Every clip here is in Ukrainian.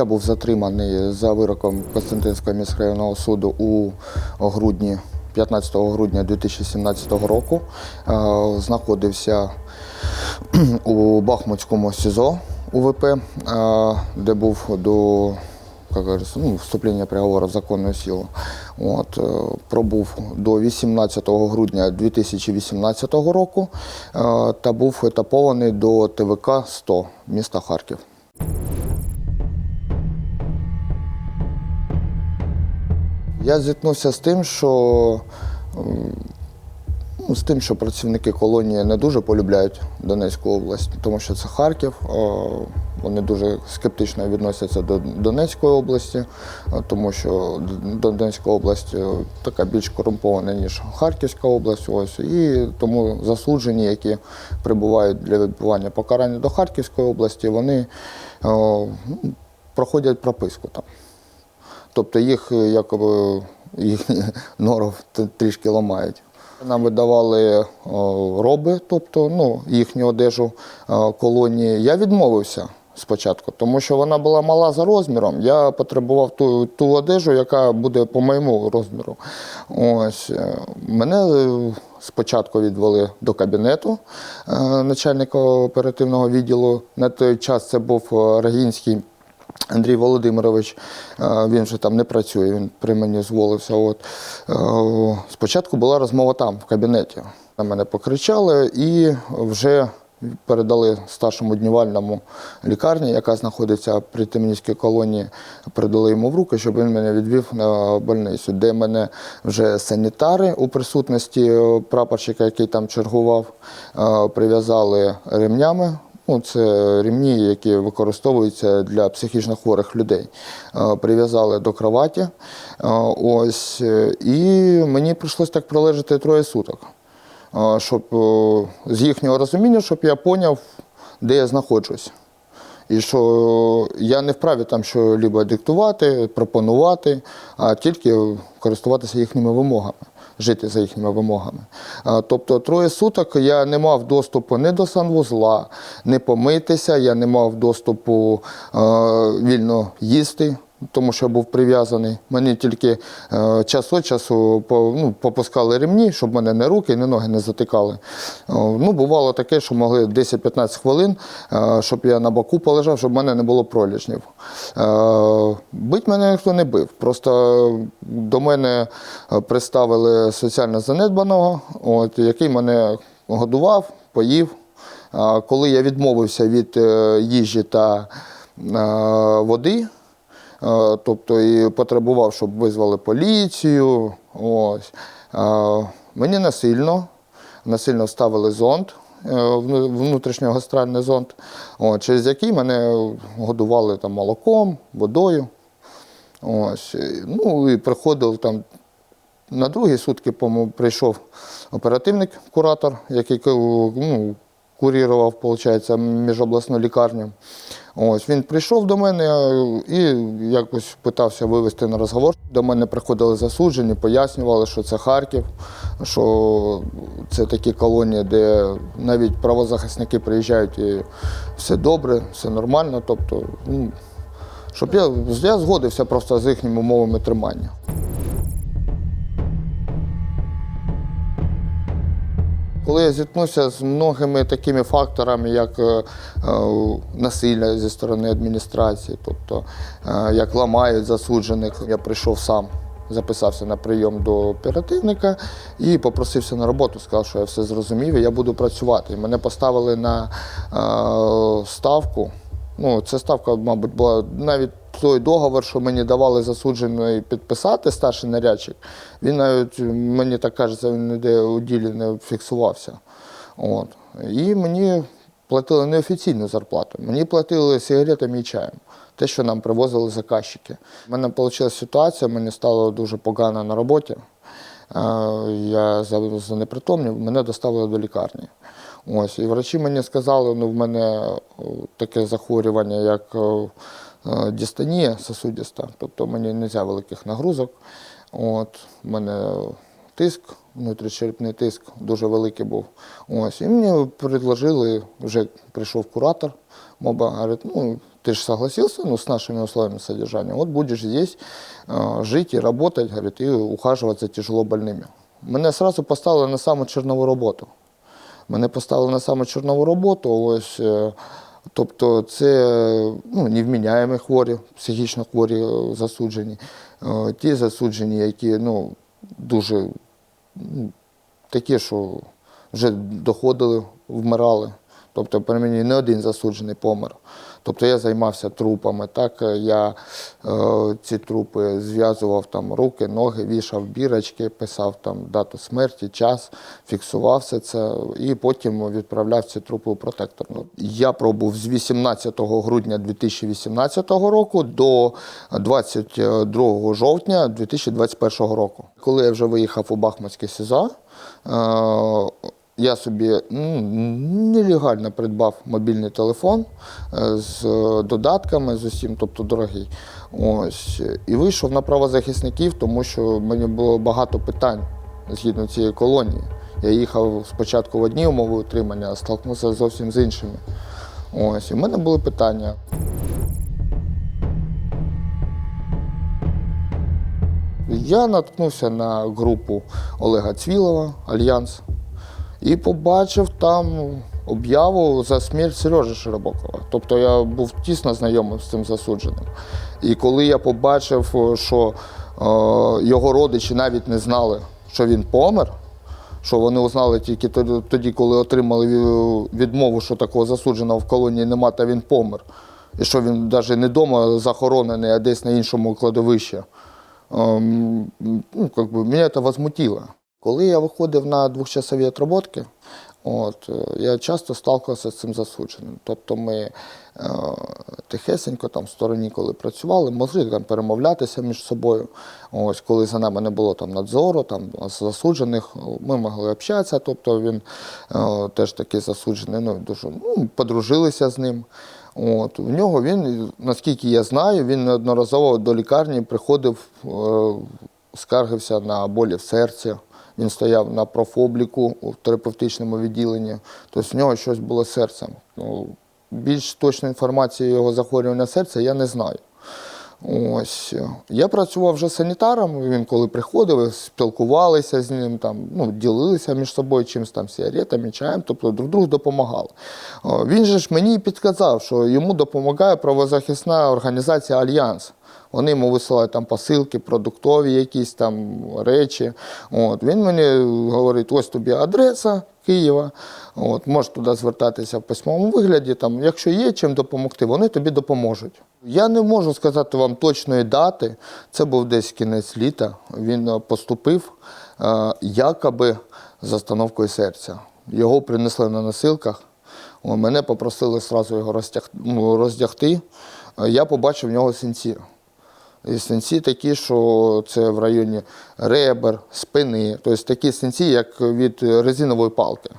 Я був затриманий за вироком Костянтинського міськрайонного суду у грудні, 15 грудня 2017 року. Е, Знаходився у Бахмутському СІЗО УВП, е, де був до як говориться, ну, вступлення приговору в законну силу. От, е, пробув до 18 грудня 2018 року та був етапований до ТВК 100 міста Харків. Я зіткнувся з тим, що ну, з тим, що працівники колонії не дуже полюбляють Донецьку область, тому що це Харків. Вони дуже скептично відносяться до Донецької області, тому що Донецька область е, така більш корумпована, ніж Харківська область. Ось і тому засуджені, які прибувають для відбування покарання до Харківської області, вони е, ну, проходять прописку там. Тобто їх е, якоби їхні норов трішки ламають. Нам видавали роби, тобто ну, їхню одежу е, колонії. Я відмовився спочатку, тому що вона була мала за розміром. Я потребував ту, ту одежу, яка буде по моєму розміру. Ось е, мене е, спочатку відвели до кабінету е, начальника оперативного відділу. На той час це був е, Рагінський Андрій Володимирович, е, він вже там не працює, він при мені зволився. От. Е, Спочатку була розмова там, в кабінеті. На мене покричали і вже передали старшому днівальному лікарні, яка знаходиться при Темнівській колонії, передали йому в руки, щоб він мене відвів на больницю, де мене вже санітари у присутності прапорщика, який там чергував, е, прив'язали ремнями Ну, це рівні, які використовуються для психічно хворих людей. Е, Прив'язали до кроваті. Е, Ось, е, і мені прийшлось так пролежати троє суток, щоб з їхнього розуміння, щоб я поняв, де я знаходжусь. І що я не вправі там що-либо диктувати, пропонувати, а тільки користуватися їхніми вимогами, жити за їхніми вимогами. Тобто троє суток я не мав доступу ні до санвузла, не помитися, я не мав доступу вільно їсти. Тому що я був прив'язаний. Мені тільки е, час від часу ну, попускали ремні, щоб мене не руки, ні ноги не затикали. Е, ну, бувало таке, що могли 10-15 хвилин, е, щоб я на боку полежав, щоб в мене не було проліжнів. Бить мене ніхто не бив. Просто до мене приставили соціально занедбаного, от, який мене годував, поїв. Коли я відмовився від їжі та води, тобто і потребував, щоб визвали поліцію. Ось. Е, Мені насильно, насильно вставили зонд, е, внутрішньогастральний зонд, через який мене годували там, молоком, водою. Ось. Ну і приходив там на другі сутки прийшов оперативник, куратор, який ну, курірував, виходить, міжобласну лікарню. Ось він прийшов до мене і якось питався вивести на розговор. До мене приходили засуджені, пояснювали, що це Харків, що це такі колонії, де навіть правозахисники приїжджають і все добре, все нормально. Тобто, ну, щоб я, я згодився просто з їхніми умовами тримання. Коли я зіткнувся з многими такими факторами, як е, е, насилля зі сторони адміністрації, тобто е, як ламають засуджених, я прийшов сам, записався на прийом до оперативника і попросився на роботу, сказав, що я все зрозумів і я буду працювати. І мене поставили на е, ставку. Ну, ця ставка, мабуть, була навіть той договор, що мені давали засуджений підписати старший нарядчик, він навіть, мені так кажеться, він ніде у ділі не фіксувався. От. І мені платили неофіційну зарплату. Мені платили сигаретами і чаєм. Те, що нам привозили заказчики. У мене вийшла ситуація, мені стало дуже погано на роботі. Е, Я за- занепритомнів, мене доставили до лікарні. Ось, і врачі мені сказали, ну в мене о, таке захворювання, як о, е, дистонія сосудиста, тобто мені не можна великих нагрузок. От, у мене тиск, внутрішньочерепний тиск дуже великий був. Ось, і мені предложили, вже прийшов куратор, моба, говорить, ну, ты же согласился ну, с нашими условиями содержания, вот будешь здесь э, жить и работать, говорит, и ухаживать за тяжело больными. Мене сразу поставили на саму чернову роботу. Мене поставили на саме чорнову роботу. Ось, е, тобто це ну, невміняємі хворі, психічно хворі е, засуджені. Е, Ті засуджені, які ну, дуже такі, що вже доходили, вмирали. Тобто при мені не один засуджений помер. Тобто я займався трупами. Так, е, я е, ці трупи зв'язував там руки, ноги, вішав бірочки, писав там дату смерті, час, фіксував все це і потім відправляв ці трупи у протекторну. Я пробув з 18 грудня 2018 року до 22 жовтня 2021 року. Коли я вже виїхав у Бахмутське СІЗО, е, я собі ну, нелегально придбав мобільний телефон е, з додатками, з усім, тобто дорогий. Ось. І вийшов на правозахисників, тому що мені було багато питань згідно цієї колонії. Я їхав спочатку в одні умови утримання, а столкнувся зовсім з іншими. Ось. І в мене були питання. Я наткнувся на групу Олега Цвілова, Альянс, і побачив там об'яву за смерть Сережі Широбокова. Тобто я був тісно знайомий з цим засудженим. І коли я побачив, що е, його родичі навіть не знали, що він помер, що вони узнали тільки тоді- коли отримали відмову, що такого засудженого в колонії нема, та він помер. І що він навіть не вдома захоронений, а десь на іншому кладовищі. Ем, ну, как бы, меня это возмутило. Коли я виходив на двохчасові отработки, от, е, я часто сталкувався з цим засудженим. Тобто ми е, тихесенько там в стороні, коли працювали, могли там перемовлятися між собою. Ось, коли за нами не було там надзору, там засуджених, ми могли общатися. Тобто він е, теж такий засуджений, ну, дуже ну, подружилися з ним. От, в нього він, наскільки я знаю, він неодноразово до лікарні приходив, е, скаргився на болі в серці. Він стояв на профобліку у терапевтичному відділенні, тобто в нього щось було серцем. Ну, більш точної інформації його захворювання серця я не знаю. Ось я працював вже санітаром. Він коли приходив, спілкувалися з ним, там ну ділилися між собою чимось там сигаретами, чаєм, тобто друг другу допомагали. Він же ж мені підказав, що йому допомагає правозахисна організація Альянс. Вони йому висилають там посилки, продуктові якісь там речі. От. Він мені говорить, ось тобі адреса Києва, от, можеш туди звертатися в письмовому вигляді. Там, якщо є чим допомогти, вони тобі допоможуть. Я не можу сказати вам точної дати. Це був десь кінець літа. Він е, поступив е, якоби з остановкою серця. Його принесли на носилках. Мене попросили одразу його ну, роздягти. Е, Я побачив в нього синці. І такі, що це в районі ребер, спини, тобто такі синці, як від резинової палки.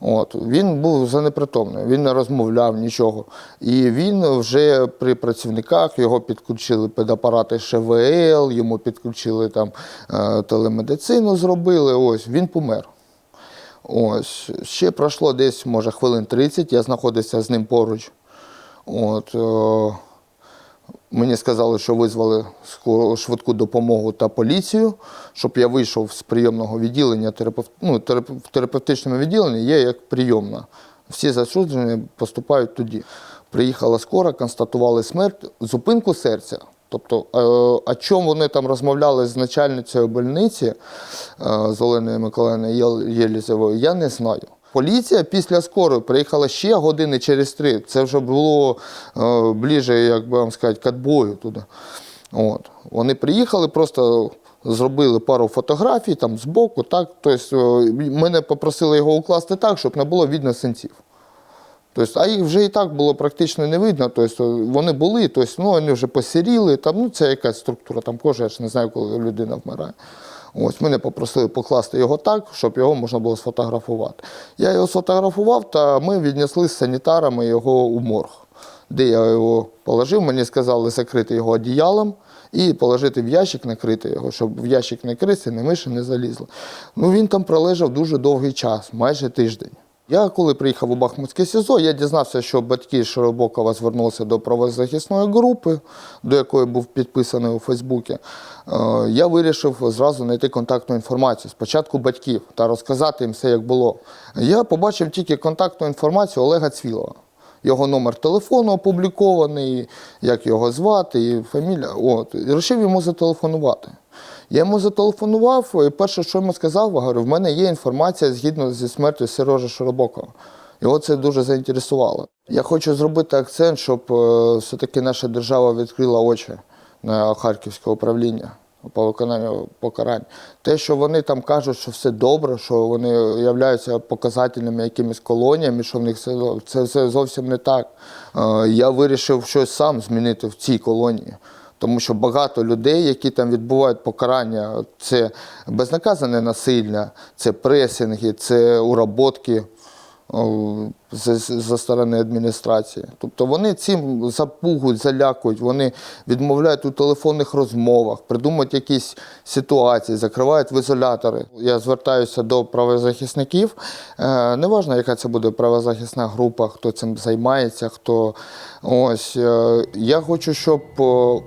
От. Він був занепритомний, він не розмовляв нічого. І він вже при працівниках його підключили під апарати ШВЛ, йому підключили там е, телемедицину, зробили. Ось він помер. Ось ще пройшло десь, може, хвилин 30, я знаходився з ним поруч. От, е, Мені сказали, що визвали швидку допомогу та поліцію, щоб я вийшов з прийомного відділення. Терапев... Ну. В терапевтичному відділенні є як прийомна. Всі засуджені поступають тоді. Приїхала скора, констатували смерть, зупинку серця. Тобто, е, о чому вони там розмовляли з начальницею больниці е, з Оленою Миколаївною Єлізовою, я не знаю. Поліція після скорої приїхала ще години через три. Це вже було е, ближче, як би вам сказати, к отбою туди. От. Вони приїхали, просто зробили пару фотографій там збоку. Так. Тобто, е, мене попросили його укласти так, щоб не було видно синців. Тобто, а їх вже і так було практично не видно. Тобто, вони були, тобто, ну, вони вже посіріли, там, ну, це якась структура там кожи, я ж не знаю, коли людина вмирає. Ось мене попросили покласти його так, щоб його можна було сфотографувати. Я його сфотографував, та ми віднесли з санітарами його у морг, де я його положив. Мені сказали закрити його одіялом і положити в ящик, накрити його, щоб в ящик не крився, не миші не залізли. Ну він там пролежав дуже довгий час, майже тиждень. Я коли приїхав у Бахмутське СІЗО, я дізнався, що батьки Широбокова звернулися до правозахисної групи, до якої був підписаний у Фейсбуці. Е, Я вирішив зразу знайти контактну інформацію спочатку батьків та розказати їм все, як було. Я побачив тільки контактну інформацію Олега Цвілова. Його номер телефону опублікований, як його звати, і фамілія. От, і вирішив йому зателефонувати. Я йому зателефонував, і перше, що йому сказав, я говорю, в мене є інформація згідно зі смертю Сережа Широбокова. Його це дуже заінтересувало. Я хочу зробити акцент, щоб е, все-таки наша держава відкрила очі на харківське управління по виконанню покарань. Те, що вони там кажуть, що все добре, що вони являються показательними якимись колоніями, що в них все добре, це все зовсім не так. Е, Я вирішив щось сам змінити в цій колонії. Тому що багато людей, які там відбувають покарання, це безнаказане насилля, це пресинги, це уработки о, з- з- за сторони адміністрації. Тобто вони цим запугують, залякують, вони відмовляють у телефонних розмовах, придумують якісь ситуації, закривають в ізолятори. Я звертаюся до правозахисників. Е, Неважно, яка це буде правозахисна група, хто цим займається, хто ось. е, Я хочу, щоб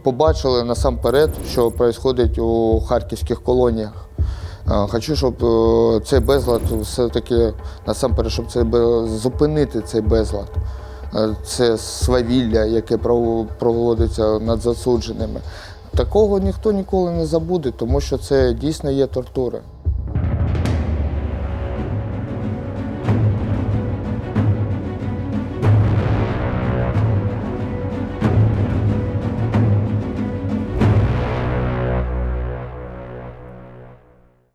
побачили насамперед, що відбувається у харківських колоніях. Хочу, щоб е, цей безлад все-таки насамперед, щоб це бе- зупинити цей безлад. Е, Це свавілля, яке пров- проводиться над засудженими. Такого ніхто ніколи не забуде, тому що це дійсно є тортура.